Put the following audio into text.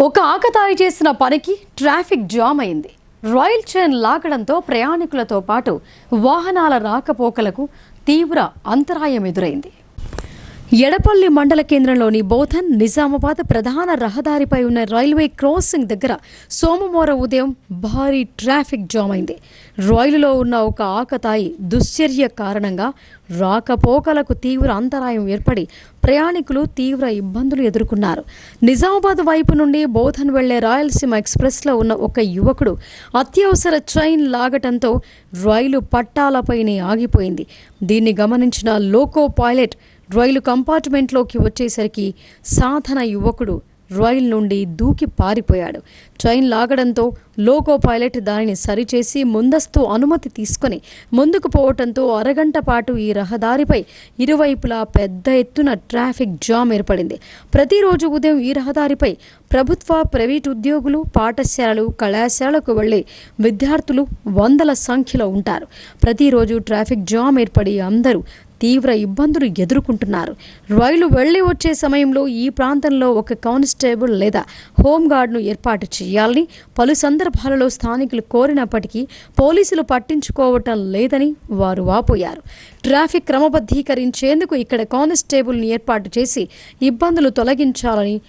ఒక ఆకతాయి చేసిన పనికి ట్రాఫిక్ జామ్ అయింది. రాయల్ చైన్ లాగడంతో ప్రయాణికులతో పాటు వాహనాల రాకపోకలకు తీవ్ర అంతరాయం ఎదురైంది. ఎడపల్లి మండల కేంద్రంలోని బోధన్ నిజామాబాద్ ప్రధాన రహదారిపై ఉన్న రైల్వే క్రాసింగ్ దగ్గర సోమవారం ఉదయం భారీ ట్రాఫిక్ జామ్ అయింది. రైలులో ఉన్న ఒక ఆకతాయి దుశ్చర్య కారణంగా రాకపోకలకు తీవ్ర అంతరాయం ఏర్పడి ప్రయాణికులు తీవ్ర ఇబ్బందులు ఎదుర్కొన్నారు. నిజామాబాద్ వైపు నుండి బోధన్ వెళ్ళే రాయలసీమ ఎక్స్ప్రెస్లో ఉన్న ఒక యువకుడు అత్యవసర ట్రైన్ లాగటంతో రైలు పట్టాలపైనే ఆగిపోయింది. దీన్ని గమనించిన లోకో పైలట్ రైలు కంపార్ట్మెంట్లోకి వచ్చేసరికి సాధన యువకుడు రైలు నుండి దూకి పారిపోయాడు. ట్రైన్ లాగడంతో లోకో పైలట్ దానిని సరిచేసి ముందస్తు అనుమతి తీసుకొని ముందుకు పోవటంతో అరగంట పాటు ఈ రహదారిపై ఇరువైపులా పెద్ద ఎత్తున ట్రాఫిక్ జామ్ ఏర్పడింది. ప్రతిరోజు ఉదయం ఈ రహదారిపై ప్రభుత్వ ప్రైవేట్ ఉద్యోగులు పాఠశాలలు కళాశాలకు వెళ్ళే విద్యార్థులు వందల సంఖ్యలో ఉంటారు. ప్రతిరోజు ట్రాఫిక్ జామ్ ఏర్పడి అందరూ తీవ్ర ఇబ్బందులు ఎదుర్కొంటున్నారు. రైలు వెళ్ళి వచ్చే సమయంలో ఈ ప్రాంతంలో ఒక కానిస్టేబుల్ లేదా హోంగార్డ్ను ఏర్పాటు చేయాలని పలు సందర్భాలలో స్థానికులు కోరినప్పటికీ పోలీసులు పట్టించుకోవటం లేదని వారు వాపోయారు. ట్రాఫిక్ క్రమబద్ధీకరించేందుకు ఇక్కడ కానిస్టేబుల్ని ఏర్పాటు చేసి ఇబ్బందులు తొలగించాలని